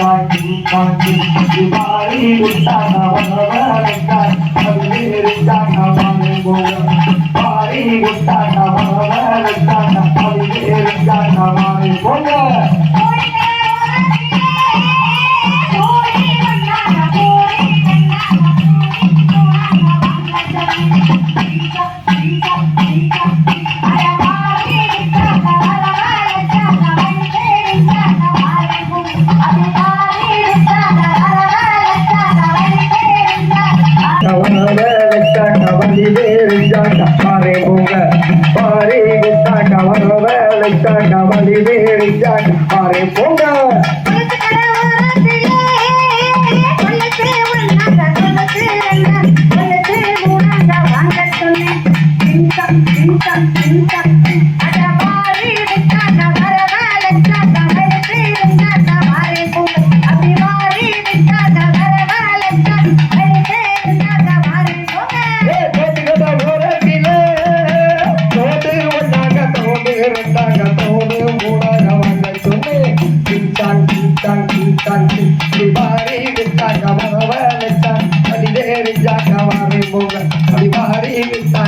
வாங்கி வாரி விட்டாங்க வரவழைத்தாங்க பல்வேறுட்டாங்க வாங்கி போக வாரி விட்டாங்க வரவழைத்தாங்க பல்வேறுட்டாங்க வாங்கி போக கவனவேலைக்காக வலிவேறிஞ்சாங்க பாறை போக பாறை விட்டாங்க கவனவேலைக்காக வலிவேறிஞ்சாங்க பாறை போக tanti tanti Ribari vita kavava vita Adideri jaka vare boga Ribari vita